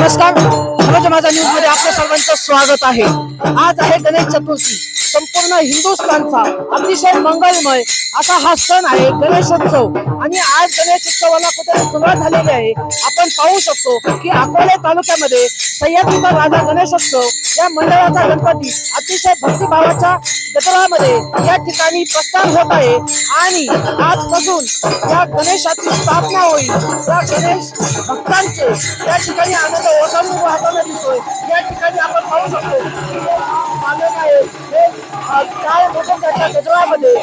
नमस्कार आज माझा न्यूजमध्ये आपल्या सर्वांचं स्वागत आहे. आज आहे गणेश चतुर्थी. संपूर्ण हिंदुस्थानचा अतिशय मंगलमय असा हा सण आहे गणेशोत्सव. आणि आज गणेश उत्सवाला कुठे सुरुवात झालेली आहे. आपण पाहू शकतो की अकोले तालुक्यामध्ये सह्याद्रीचा राजा गणेशोत्सव या मंडळाचा गणपती अतिशय भक्तिभावाच्या गजरामध्ये या ठिकाणी प्रस्थान होत आहे. आणि आजपासून या गणेशाची स्थापना होईल. या गणेश भक्तांचे त्या ठिकाणी आनंद ओसंडून वाहताना दिसतोय. या ठिकाणी आपण पाहू शकतो आहे हे काय त्याच्या गजरामध्ये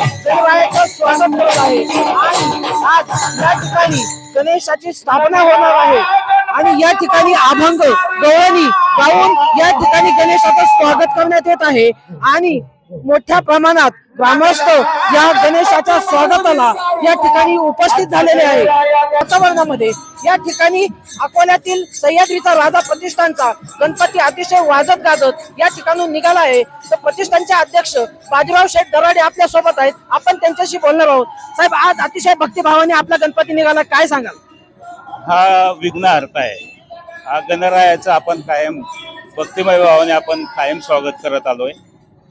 स्वागत करत आहे. आणि आज या ठिकाणी गणेशाची स्थापना होणार आहे. आणि या ठिकाणी अभंग गवळणी गाऊन या ठिकाणी गणेशाचं स्वागत करण्यात येत आहे. आणि मोठ्या प्रमाणात ग्रामस्थ या गणेशाच्या स्वागताला या ठिकाणी उपस्थित झालेले आहे. वातावरणामध्ये या ठिकाणी अकोल्यातील सह्याद्रीचा राजा प्रतिष्ठानचा गणपती अतिशय वाजत गाजत या ठिकाणून निघाला आहे. तर प्रतिष्ठानचे अध्यक्ष बाजीराव शेठ दराडे आपल्यासोबत आहेत. आपण त्यांच्याशी बोलणार आहोत. साहेब आज अतिशय भक्तिभावाने आपला गणपती निघाला. काय सांगाल? हा विघ्नहर्त आहे. हा गणरायाचा आपण कायम भक्तिमय भावाने आपण कायम स्वागत करत आलोय.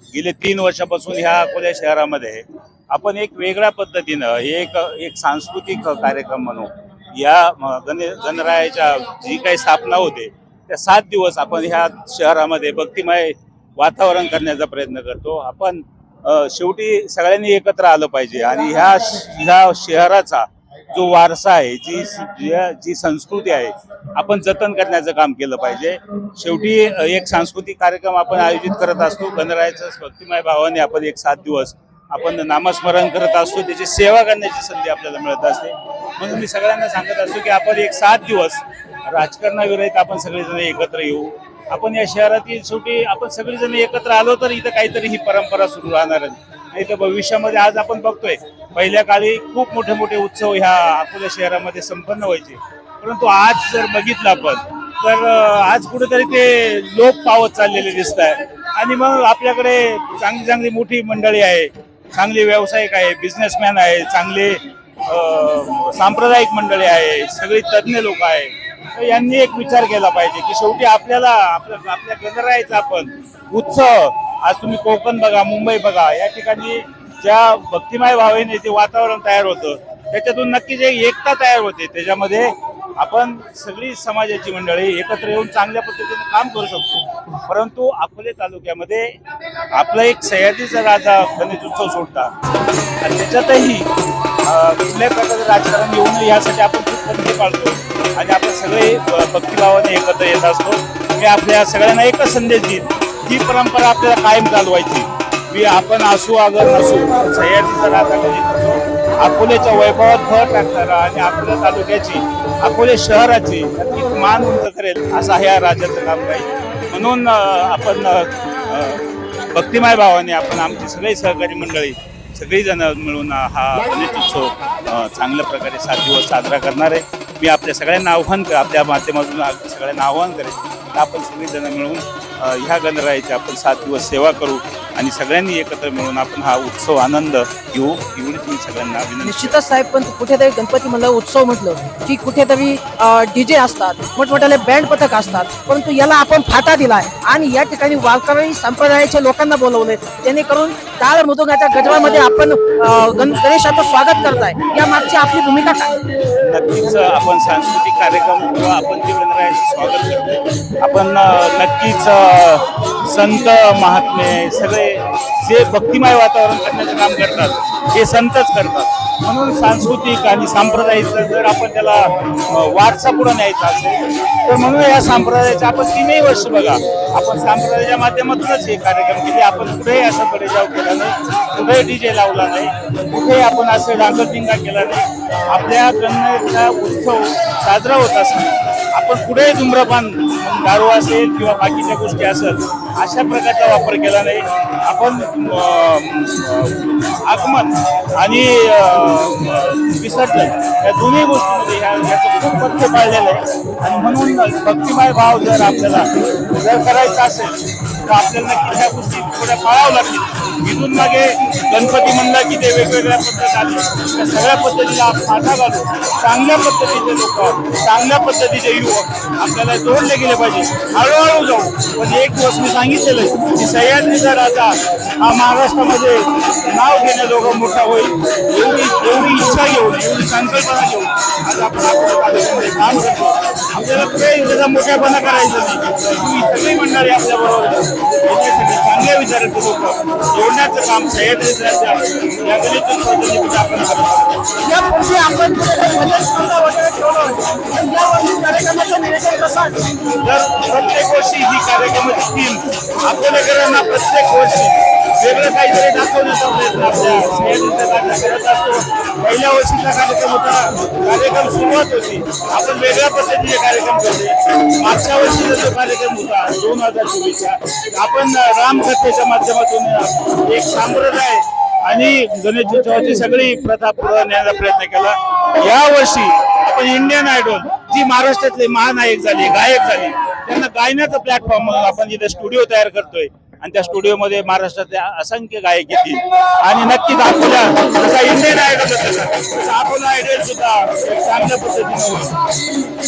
गेले तीन वर्षापासून ह्या अकोल्या शहरामध्ये आपण एक वेगळ्या पद्धतीनं एक एक सांस्कृतिक कार्यक्रम म्हणू या गण गणरायाच्या जी काही स्थापना होते त्या सात दिवस आपण ह्या शहरामध्ये भक्तिमय वातावरण करण्याचा प्रयत्न करतो. आपण शेवटी सगळ्यांनी एकत्र आलं पाहिजे आणि ह्या ह्या शहराचा जो वारसा आहे जी जी- संस्कृती आहे आपण जतन करण्याचं काम केलं पाहिजे. शेवटी एक सांस्कृतिक कार्यक्रम आपण आयोजित करत असतो. गणरायाचं भक्तिमय भावाने आपण एक सात दिवस आपण नामस्मरण करत असतो. त्याची सेवा करण्याची संधी आपल्याला मिळत असते. म्हणून मी सगळ्यांना सांगत असतो की आपण एक सात दिवस राजकारणाविरहित आपण सगळेजण एकत्र येऊ. आपण या शहरातील शेवटी आपण सगळेजण एकत्र आलो तर इथं काहीतरी ही परंपरा सुरू राहणार नाही तर भविष्यामध्ये आज आपण बघतोय पहिल्या काळी खूप मोठे मोठे उत्सव ह्या अकोला शहरामध्ये संपन्न व्हायचे. परंतु आज जर बघितलं आपण तर आज कुठेतरी ते लोप पावत चाललेले दिसत आहे. आणि मग आपल्याकडे चांगली चांगली मोठी मंडळी आहे चांगले व्यावसायिक आहे बिझनेसमॅन आहे चांगले सांप्रदायिक मंडळी आहे सगळी तज्ज्ञ लोक आहे. तर यांनी एक विचार केला पाहिजे की शेवटी आपल्याला आपल्या आपल्या गणरायाचा आपण उत्सव आज तुम्ही कोकण बघा मुंबई बघा या ठिकाणी ज्या भक्तिमय भावेने जे वातावरण तयार होतं त्याच्यातून नक्कीच एक एकता तयार होते. त्याच्यामध्ये आपण सगळी समाजाची मंडळी एकत्र येऊन चांगल्या पद्धतीने काम करू शकतो. परंतु अकोले तालुक्यामध्ये आपला एक सह्याद्रीचा राजा गणेश उत्सव सोडता. आणि त्याच्यातही कुठल्या प्रकारचं राजकारण येऊ नये यासाठी आपण खूप बंदी पाळतो. आणि आपण सगळे भक्तिभावाने एकत्र येत असतो. मी आपल्या सगळ्यांना एकच संदेश देईन. ही परंपरा आपल्याला कायम चालवायची. मी आपण असू अगर नसू सह्याद्रीचा राजा गणेश अकोल्याच्या वैभवात भर टाकणारा आणि अकोल्या तालुक्याची अकोले शहराची नक्कीच मान उंच करेल असं ह्या राज्याचं काम राहील. म्हणून आपण भक्तिमाय भक्तिमय भावाने आपण आमची सगळी सहकारी मंडळी सगळीजण मिळून हा गणेश उत्सव चांगल्या प्रकारे सात दिवस साजरा करणार आहे. मी आपल्या सगळ्यांना आव्हान कर आपल्या माध्यमातून सगळ्यांना आव्हान करेन. आपण सगळी जण मिळून ह्या गणरायाची आपण सात दिवस सेवा करू आणि सगळ्यांनी एकत्र मिळून आपण हा उत्सव आनंद घेऊ. एवढीच मी सगळ्यांना विनंती निश्चितच साहेब पण कुठेतरी गणपती म्हणलं उत्सव म्हटलं की कुठेतरी डीजे असतात मोठमोठ्याले बँड पथक असतात परंतु याला आपण फाटा दिलाय आणि या ठिकाणी वारकरी संप्रदायाच्या लोकांना बोलवले जेणेकरून टाळ मृदुंगाच्या गजरामध्ये आपण गणेशाचं स्वागत करताय. या मागची आपली भूमिका काय? नक्कीच आपण सांस्कृतिक कार्यक्रम किंवा आपण जे गणरायाचं स्वागत पण नक्कीच संत महात्मे सगळे जे भक्तिमय वातावरण करण्याचं काम करतात हे संतच करतात. म्हणून सांस्कृतिक आणि सांप्रदायिकचं जर आपण त्याला वारसा पुढे न्यायचा असेल तर म्हणून या संप्रदायाच्या आपण तीनही वर्ष बघा. आपण संप्रदायाच्या माध्यमातूनच हे कार्यक्रम केले. आपण कुठेही असं बडेजाव केला नाही कुठेही डीजे लावला नाही कुठेही आपण असं डांगरटिंगा केला नाही. आपल्या गणनेचा उत्सव साजरा होत असताना आपण कुठेही धूम्रपान दारू असेल किंवा बाकीच्या गोष्टी असेल अशा प्रकारचा वापर केला नाही. आपण आगमन आणि विसर्जन या दोन्ही गोष्टीमध्ये ह्या याचं खूप पथ्य पाळलेलं आहे. आणि म्हणून भक्तिमय भाव जर आपल्याला जर करायचा असेल तर आपल्याला नक्की गोष्टी थोड्या पाळावं लागतील. इथून मागे गणपती म्हणला की ते वेगवेगळ्या पद्धत आले. त्या सगळ्या पद्धतीला फाटा घालून चांगल्या पद्धतीचे लोक चांगल्या पद्धतीचे युवक आपल्याला जोडले गेले पाहिजे. हळूहळू जाऊ. पण एक दिवस मी सांगितलेलं आहे की सह्याद्रीचा राजा हा महाराष्ट्रामध्ये नाव घेण्याजोगा मोठा होईल. एवढी एवढी इच्छा घेऊन एवढी संकल्पना घेऊन आज आपण आपल्या कार्यक्रमामध्ये काम करतो आपल्याला पुढे त्याचा मोठ्यापणा करायचा नाही. तुम्ही सगळी मंडळी आपल्याबरोबर चांगल्या विचाराचे लोक जोडण्याचं काम सह्याद्रीच्या या गणित पद्धतीने आपण. यापूर्वी आपण कार्यक्रमाचं नियोजन कसं तर प्रत्येक वर्षी ही कार्यक्रमाची टीम अकोलेकरांना प्रत्येक वर्षी वेगळं काहीतरी दाखवण्याचा प्रयत्न आपल्या करत असतो पहिल्या वर्षीचा कार्यक्रम होता. कार्यक्रम सुरुवात होती. आपण वेगळ्या पद्धतीचे कार्यक्रम करते मागच्या वर्षीचा जो कार्यक्रम होता दोन हजार चोवीसचा आपण रामकथेच्या माध्यमातून एक संप्रदाय आणि गणेश उत्सवाची सगळी प्रथा पुढे नेण्याचा प्रयत्न केला. या वर्षी आपण इंडियन आयडॉल जी महाराष्ट्रातले महानायक झाली गायक झाले त्यांना गायनाचा प्लॅटफॉर्म म्हणून आपण इथे स्टुडिओ तयार करतोय. आणि त्या स्टुडिओमध्ये महाराष्ट्रातले असंख्य गायक येतील. आणि नक्कीच आपल्या जसा इंडियन आयडॉल तसा आपला आयडॉल सुद्धा चांगल्या पद्धतीने